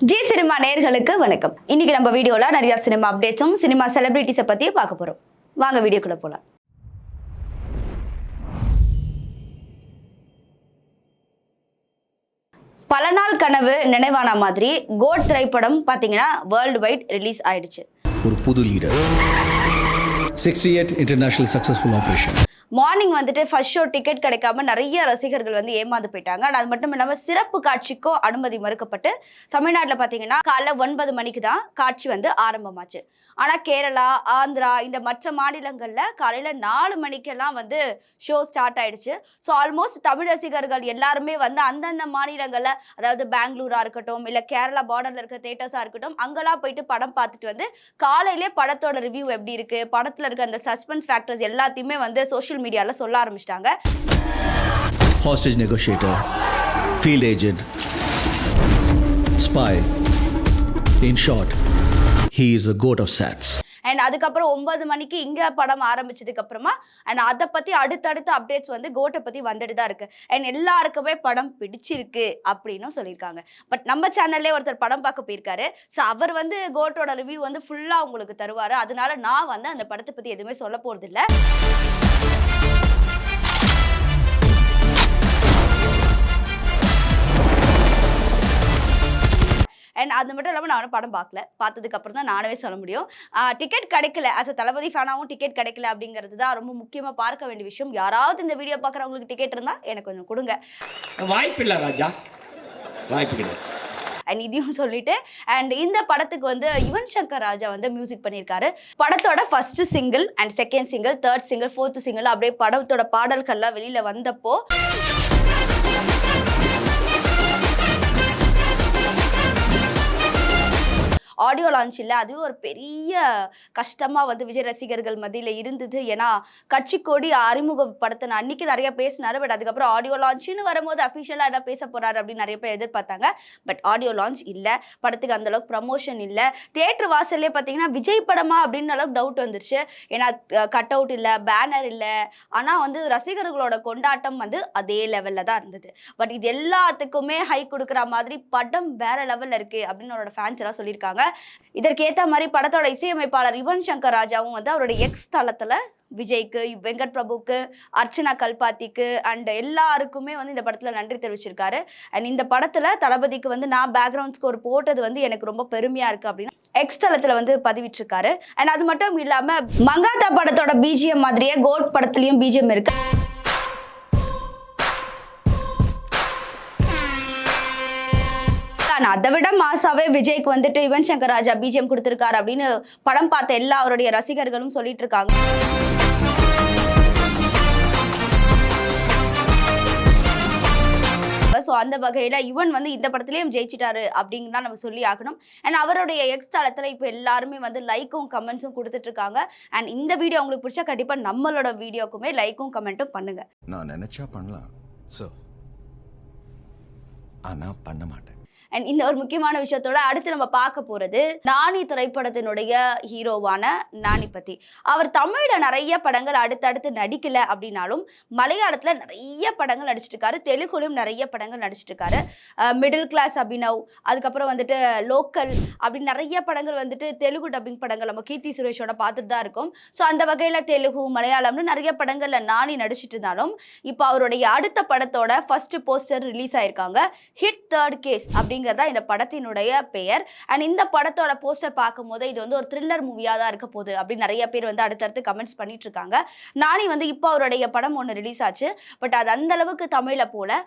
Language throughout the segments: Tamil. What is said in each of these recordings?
ஜி சினிமா நேர்களுக்கு வணக்கம். இன்னைக்கு நம்ம வீடியோல நிறைய சினிமா அப்டேட்ஸும் சினிமா செலிபிரிட்டிஸை பத்தியும் பார்க்க போறோம். வாங்க வீடியோக்குள்ள போலாம். பல நாள் கனவு நினைவான மாதிரி கோட் திரைப்படம் பார்த்தீங்கன்னா வேர்ல்டு வைட் ரிலீஸ் ஆயிடுச்சு. ஒரு புது leader sixty eight international successful operation morning வந்துட்டு ஃபர்ஸ்ட் ஷோ டிக்கெட் கிடைக்காம நிறைய ரசிகர்கள் வந்து ஏமாந்து போயிட்டாங்க. ஆனா, அது மட்டும் இல்லாமல் சிறப்பு காட்சிக்கோ அனுமதி மறுக்கப்பட்டு தமிழ்நாட்டில் பார்த்தீங்கன்னா காலைல ஒன்பது மணிக்கு தான் காட்சி வந்து ஆரம்பமாச்சு. ஆனால் கேரளா ஆந்திரா இந்த மற்ற மாநிலங்களில் காலையில் நாலு மணிக்கெல்லாம் வந்து ஷோ ஸ்டார்ட் ஆயிடுச்சு. ஸோ ஆல்மோஸ்ட் தமிழ் ரசிகர்கள் எல்லாருமே வந்து அந்தந்த மாநிலங்களில் அதாவது பெங்களூராக இருக்கட்டும் இல்லை கேரளா பார்டரில் இருக்க தேட்டர்ஸாக இருக்கட்டும் அங்கெல்லாம் போயிட்டு படம் பார்த்துட்டு வந்து காலையிலே படத்தோட ரிவ்யூ எப்படி இருக்குது படத்தில் இருக்க அந்த சஸ்பென்ஸ் ஃபேக்டர்ஸ் எல்லாத்தையுமே வந்து சோஷியல் மீடியாவில் சொல்ல ஆரம்பிச்சிட்டாங்க. Hostage negotiator field agent spy in short he is a GOAT of shots and அதுக்கப்புறம் ஒன்பது மணிக்கு இங்கே படம் ஆரம்பிச்சதுக்கு அப்புறமா அண்ட் அதை பற்றி அடுத்தடுத்த அப்டேட்ஸ் வந்து கோட்டை பற்றி வந்துட்டு தான் இருக்கு. அண்ட் எல்லாருக்குமே படம் பிடிச்சிருக்கு அப்படின்னும் சொல்லியிருக்காங்க. பட் நம்ம சேனல்லே ஒருத்தர் படம் பார்க்க போயிருக்காரு. ஸோ அவர் வந்து கோட்டோட ரிவ்யூ வந்து ஃபுல்லாக உங்களுக்கு தருவார். அதனால நான் வந்து அந்த படத்தை பற்றி எதுவுமே சொல்ல போகிறது அண்ட் அது மட்டும் இல்லாமல் நான் படம் பார்க்கல பார்த்ததுக்கு அப்புறம் தான் நானே சொல்ல முடியும். டிக்கெட் கிடைக்கல. As a தளபதி ஃபேனாகவும் டிக்கெட் கிடைக்கல அப்படிங்கிறது தான் ரொம்ப முக்கியமாக பார்க்க வேண்டிய விஷயம். யாராவது இந்த வீடியோ பார்க்குறவங்களுக்கு டிக்கெட் இருந்தால் எனக்கு கொஞ்சம் கொடுங்க. வாய்ப்பில்லை ராஜா. வாய்ப்பு அண்ட் இதையும் சொல்லிட்டு அண்ட் இந்த படத்துக்கு வந்து யுவன் சங்கர் ராஜா வந்து மியூசிக் பண்ணியிருக்காரு. படத்தோட first single and second single third single fourth single அப்படியே படத்தோட பாடல்கள்லாம் வெளியில வந்தப்போ ஆடியோ லான்ச் இல்லை அதுவும் ஒரு பெரிய கஷ்டமாக வந்து விஜய் ரசிகர்கள் மத்தியில் இருந்தது. ஏன்னா கட்சி கொடி அறிமுகப்படுத்தின அன்னைக்கு நிறைய பேசினாரு பட் அதுக்கப்புறம் ஆடியோ லான்ச்னு வரும்போது அஃபிஷியலாக என்ன பேச போகிறாரு அப்படின்னு நிறைய பேர் எதிர்பார்த்தாங்க. பட் ஆடியோ லான்ச் இல்லை படத்துக்கு அந்தளவுக்கு ப்ரமோஷன் இல்லை. தேட்டர் வாசல்லே பார்த்தீங்கன்னா விஜய் படமா அப்படின்னு அளவுக்கு டவுட் வந்துருச்சு. ஏன்னா கட் அவுட் இல்லை பேனர் இல்லை. ஆனால் வந்து ரசிகர்களோட கொண்டாட்டம் வந்து அதே லெவலில் தான் இருந்தது. பட் இது எல்லாத்துக்குமே ஹை கொடுக்குற மாதிரி படம் வேற லெவலில் இருக்கு அப்படின்னு அவரோட ஃபேன்ஸ் எல்லாம் சொல்லியிருக்காங்க. இதற்கேற்ற மாதிரி படத்தோட இசையமைப்பாளர் யுவன் சங்கர் ராஜாவும் வந்து அவருடைய எக்ஸ் தளத்தில் விஜய்க்கு வெங்கட் பிரபுக்கு அர்ச்சனா கல்பாத்திக்கு அண்ட் எல்லாருக்குமே வந்து இந்த படத்தில் நன்றி தெரிவிச்சிருக்காரு. அண்ட் இந்த படத்தில் தளபதிக்கு வந்து நான் பேக்ரவுண்ட் ஸ்கோர் போட்டது வந்து எனக்கு ரொம்ப பெருமையாக இருக்குது அப்படின்னு எக்ஸ் தளத்தில் வந்து பதிவிட்டிருக்காரு. அண்ட் அது மட்டும் இல்லாமல் மங்காத்தா படத்தோட பிஜிஎம் மாதிரியே கோட் படத்துலையும் பிஜிஎம் இருக்குது ஆனா அதை விட மாசாவே விஜய்க்கு வந்துட்டு யுவன் சங்கர் ராஜா பிஜிஎம் கொடுத்துருக்காரு அப்படின்னு படம் பார்த்த எல்லா அவருடைய ரசிகர்களும் சொல்லிட்டு இருக்காங்க. ஸோ அந்த வகையில் யுவன் வந்து இந்த படத்துலேயும் ஜெயிச்சிட்டாரு அப்படின்னு தான் நம்ம சொல்லி ஆகணும். அண்ட் அவருடைய எக்ஸ் தளத்தில் இப்போ எல்லாருமே வந்து லைக்கும் கமெண்ட்ஸும் கொடுத்துட்டு இருக்காங்க. அண்ட் இந்த வீடியோ உங்களுக்கு பிடிச்சா கண்டிப்பாக நம்மளோட வீடியோக்குமே லைக்கும் கமெண்ட்டும் பண்ணுங்க. நான் நினைச்சா பண்ணலாம் ஸோ ஆனால் பண்ண மாட்டேன். அண்ட் இந்த ஒரு முக்கியமான விஷயத்தோட அடுத்து நம்ம பார்க்க போறது நானி திரைப்படத்தினுடைய ஹீரோவான நாணி பத்தி அவர் தமிழ்ல நிறைய படங்கள் அடுத்தடுத்து நடிக்கல அப்படின்னாலும் மலையாளத்துல நிறைய படங்கள் நடிச்சிருக்காரு தெலுங்குலையும் நிறைய படங்கள் நடிச்சிட்டு இருக்காரு மிடில் கிளாஸ் அபினவ் அதுக்கப்புறம் வந்துட்டு லோக்கல் அப்படின்னு நிறைய படங்கள் வந்துட்டு தெலுங்கு டப்பிங் படங்கள் நம்ம கீர்த்தி சுரேஷோட பார்த்துட்டு தான் இருக்கோம். ஸோ அந்த வகையில் தெலுங்கு மலையாளம்னு நிறைய படங்கள்ல நானி நடிச்சிட்டு இருந்தாலும் இப்போ அவருடைய அடுத்த படத்தோட ஃபர்ஸ்ட் போஸ்டர் ரிலீஸ் ஆயிருக்காங்க. ஹிட் தேர்ட் கேஸ் அப்படிங்கிறதா இந்த படத்தினுடைய பெயர். அண்ட் இந்த படத்தோட போஸ்டர் பார்க்கும்போது இது வந்து ஒரு த்ரில்லர் மூவியாக தான் இருக்க போகுது அப்படின்னு நிறைய பேர் வந்து அடுத்தடுத்து கமெண்ட்ஸ் பண்ணிட்டு இருக்காங்க. நானே வந்து இப்போ அவருடைய படம் ஒன்று ரிலீஸ் ஆச்சு. பட் அது அந்த அளவுக்கு தமிழில் போல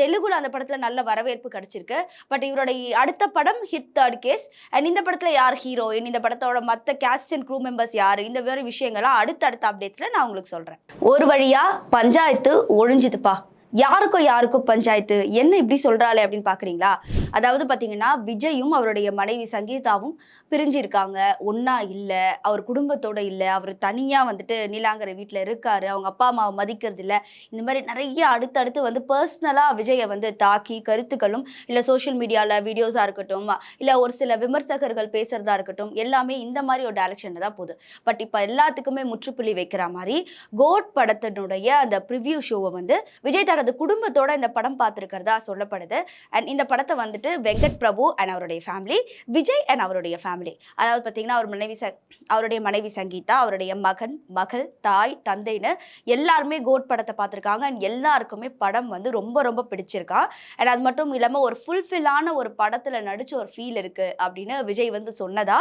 தெலுங்குல அந்த படத்தில் நல்ல வரவேற்பு கிடைச்சிருக்கு. பட் இவருடைய அடுத்த படம் ஹிட் தேர்ட் கேஸ் அண்ட் இந்த படத்தில் யார் ஹீரோயின் இந்த படத்தோட மற்ற கேஸ்ட் அண்ட் க்ரூ மெம்பர்ஸ் யார்? இந்த மாதிரி விஷயங்கள்லாம் அடுத்தடுத்த அப்டேட்ஸில் நான் உங்களுக்கு சொல்கிறேன் ஒரு வழியா பஞ்சாயத்து ஒழிஞ்சுதுப்பா. யாருக்கும் யாருக்கும் பஞ்சாயத்து என்ன இப்படி சொல்கிறாளே அப்படின்னு பார்க்குறீங்களா அதாவது பார்த்தீங்கன்னா விஜயும் அவருடைய மனைவி சங்கீதாவும் பிரிஞ்சிருக்காங்க. ஒன்றா இல்லை அவர் குடும்பத்தோட இல்லை அவர் தனியாக வந்துட்டு நீலாங்கரை வீட்டில் இருக்காரு. அவங்க அப்பா அம்மாவை மதிக்கிறது இல்லை. இந்த மாதிரி நிறைய அடுத்தடுத்து வந்து பர்சனலாக விஜயை வந்து தாக்கி கருத்துக்களும் இல்லை சோஷியல் மீடியாவில் வீடியோஸாக இருக்கட்டும் இல்லை ஒரு சில விமர்சகர்கள் பேசுறதா இருக்கட்டும் எல்லாமே இந்த மாதிரி ஒரு டைரக்ஷன்ல தான் போகுது. பட் இப்போ எல்லாத்துக்குமே முற்றுப்புள்ளி வைக்கிற மாதிரி கோட் படத்தினுடைய அந்த ப்ரிவ்யூ ஷோவை வந்து விஜய் அவரது குடும்பத்தோட இந்த படம் பார்த்துருக்கிறதா சொல்லப்படுது. அண்ட் இந்த படத்தை வந்துட்டு வெங்கட் பிரபு அண்ட் அவருடைய ஃபேமிலி விஜய் அண்ட் அவருடைய ஃபேமிலி அதாவது பார்த்தீங்கன்னா அவர் மனைவி ச அவருடைய மனைவி சங்கீதா அவருடைய மகன் மகள் தாய் தந்தைன்னு எல்லாருமே கோட் படத்தை பார்த்துருக்காங்க. அண்ட் எல்லாருக்குமே படம் வந்து ரொம்ப ரொம்ப பிடிச்சிருக்கா. அண்ட் அது மட்டும் இல்லாமல் ஒரு ஃபுல்ஃபில்லான ஒரு படத்தில் நடிச்ச ஒரு ஃபீல் இருக்குது அப்படின்னு விஜய் வந்து சொன்னதா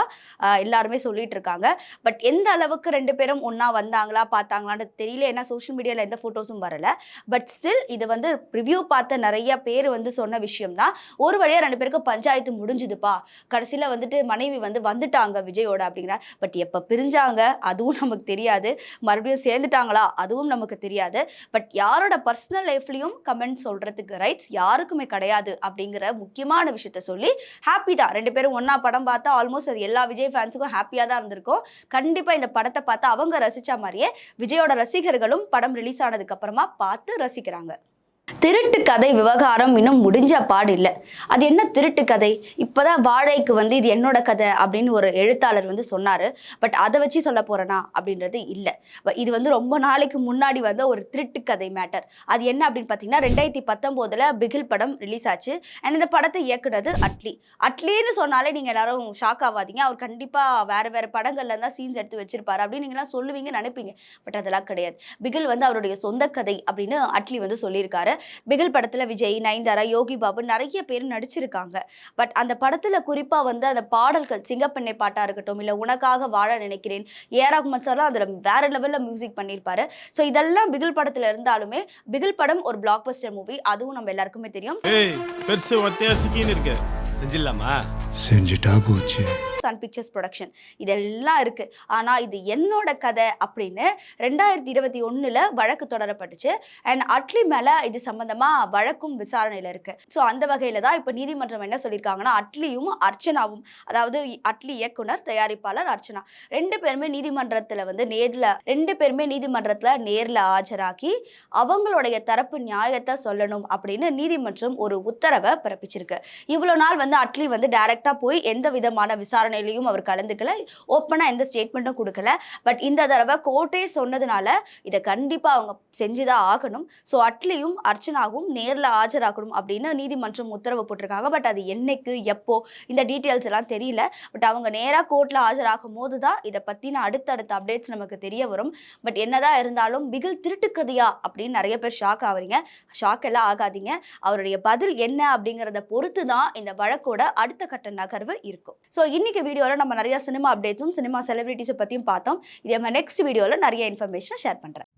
எல்லாருமே சொல்லிட்டு இருக்காங்க. பட் எந்த அளவுக்கு ரெண்டு பேரும் ஒன்றா வந்தாங்களா பார்த்தாங்களான்னு தெரியல. ஏன்னா சோஷியல் மீடியாவில் எந்த ஃபோட்டோஸும் வரல. பட் ஸ்டில் இது வந்து ரிவ்யூ பார்த்த நிறைய பேர் வந்து சொன்ன விஷயம் தான் ஒரு வழியாக ரெண்டு பேருக்கு பஞ்சாயத்து முடிஞ்சுதுப்பா. கடைசியில் வந்துட்டு மனைவி வந்து வந்துட்டாங்க விஜயோட அப்படிங்கிற பட் எப்போ பிரிஞ்சாங்க அதுவும் நமக்கு தெரியாது. மறுபடியும் சேர்ந்துட்டாங்களா அதுவும் நமக்கு தெரியாது. பட் யாரோட பர்சனல் லைஃப்லையும் கமெண்ட் சொல்கிறதுக்கு ரைட்ஸ் யாருக்குமே கிடையாது அப்படிங்கிற முக்கியமான விஷயத்த சொல்லி ஹாப்பி தான். ரெண்டு பேரும் ஒன்றா படம் பார்த்தா ஆல்மோஸ்ட் அது எல்லா விஜய் ஃபேன்ஸுக்கும் ஹாப்பியாக தான் இருந்திருக்கும். கண்டிப்பாக இந்த படத்தை பார்த்து அவங்க ரசித்த மாதிரியே விஜயோட ரசிகர்களும் படம் ரிலீஸ் ஆனதுக்கப்புறமா பார்த்து ரசிக்கிறாங்க. திருட்டு கதை விவகாரம் இன்னும் முடிஞ்ச பாடு இல்லை. அது என்ன திருட்டு கதை? இப்போதான் வாழைக்கு வந்து இது என்னோட கதை அப்படின்னு ஒரு எழுத்தாளர் வந்து சொன்னார். பட் அதை வச்சு சொல்ல போகிறேனா அப்படின்றது இல்லை. இது வந்து ரொம்ப நாளைக்கு முன்னாடி வந்த ஒரு திருட்டு கதை மேட்டர். அது என்ன அப்படின்னு பார்த்தீங்கன்னா ரெண்டாயிரத்தி பத்தொம்போதில் பிகில் படம் ரிலீஸ் ஆச்சு. அண்ட் இந்த படத்தை இயக்குனது அட்லி. அட்லின்னு சொன்னாலே நீங்கள் எல்லாரும் ஷாக் ஆகாதீங்க அவர் கண்டிப்பாக வேறு வேறு படங்கள்ல தான் சீன்ஸ் எடுத்து வச்சிருப்பாரு அப்படின்னு நீங்களாம் சொல்லுவீங்க நினைப்பீங்க. பட் அதெல்லாம் கிடையாது. பிகில் வந்து அவருடைய சொந்த கதை அப்படின்னு அட்லி வந்து சொல்லியிருக்காரு. பிகில் படத்துல விஜய் நயன்தாரா யோகி பாபு நிறைய பேர் நடிச்சிருக்காங்க. பட் அந்த படத்துல குறிப்பா வந்து அந்த பாடல்கள் சிங்கப்பெண்ணை பாட்டா இருக்கட்டும் இல்ல உனக்காக வாழ நினைக்கிறேன் ஏ ரஹ்மான் சார்லாம் அதுல வேற லெவல்ல மியூசிக் பண்ணியிருப்பாரு ஸோ இதெல்லாம் பிகில் படத்துல இருந்தாலுமே பிகில் படம் ஒரு பிளாக் பஸ்டர் மூவி அதுவும் நம்ம எல்லாருக்குமே தெரியும். ஏய் பெருசு ஒத்தையா சிக்கின்னு இருக்க. செஞ்சிடலாமா? செஞ்சுட்டா போச்சு. சன் பிக்சர்ஸ் ப்ரொடக்ஷன் இதெல்லாம் இருக்கு. ஆனா இது என்னோட கதை அப்படின்னு ரெண்டாயிரத்தி இருபத்தி ஒண்ணுல வழக்கு தொடரப்பட்டுச்சு. அண்ட் அட்லி மேல இது சம்பந்தமா வழக்கும் விசாரணையில இருக்கு. ஸோ அந்த வகையில தான் இப்போ நீதிமன்றம் என்ன சொல்லியிருக்காங்கன்னா அட்லியும் அர்ச்சனாவும் அதாவது அட்லி இயக்குனர் தயாரிப்பாளர் அர்ச்சனா ரெண்டு பேருமே நீதிமன்றத்துல வந்து நேர்ல ரெண்டு பேருமே நீதிமன்றத்துல நேர்ல ஆஜராகி அவங்களுடைய தரப்பு நியாயத்தை சொல்லணும் அப்படின்னு நீதிமன்றம் ஒரு உத்தரவை பிறப்பிச்சிருக்கு. இவ்வளோ நாள் வந்து அட்லி வந்து டைரக்டா போய் எந்த விதமான விசாரணை விசாரணையிலையும் அவர் கலந்துக்கல. ஓப்பனா எந்த ஸ்டேட்மெண்ட்டும் கொடுக்கல. பட் இந்த தடவை கோர்ட்டே சொன்னதுனால இதை கண்டிப்பா அவங்க செஞ்சுதான் ஆகணும். ஸோ அட்லியும் அர்ச்சனாகவும் நேரில் ஆஜராகணும் அப்படின்னு நீதிமன்றம் உத்தரவு போட்டிருக்காங்க. பட் அது என்னைக்கு எப்போ இந்த டீட்டெயில்ஸ் எல்லாம் தெரியல. பட் அவங்க நேரா கோர்ட்ல ஆஜராகும் போது தான் இதை பத்தின அடுத்தடுத்த அப்டேட்ஸ் நமக்கு தெரிய வரும். பட் என்னதான் இருந்தாலும் பிகில் திருட்டுக்கதையா அப்படின்னு நிறைய பேர் ஷாக் ஆகுறீங்க ஷாக் எல்லாம் ஆகாதீங்க. அவருடைய பதில் என்ன அப்படிங்கிறத பொறுத்து தான் இந்த வழக்கோட அடுத்த கட்ட நகர்வு இருக்கும். ஸோ இன்னைக்கு வீடியோவில் நம்ம நிறைய சினிமா அப்டேட்ஸும் சினிமா செலிபிரிட்டிஸை பற்றியும் பார்த்தோம். இதே மாதிரி நெக்ஸ்ட் வீடியோவில் நிறைய இன்ஃபர்மேஷனை ஷேர் பண்ணுறேன்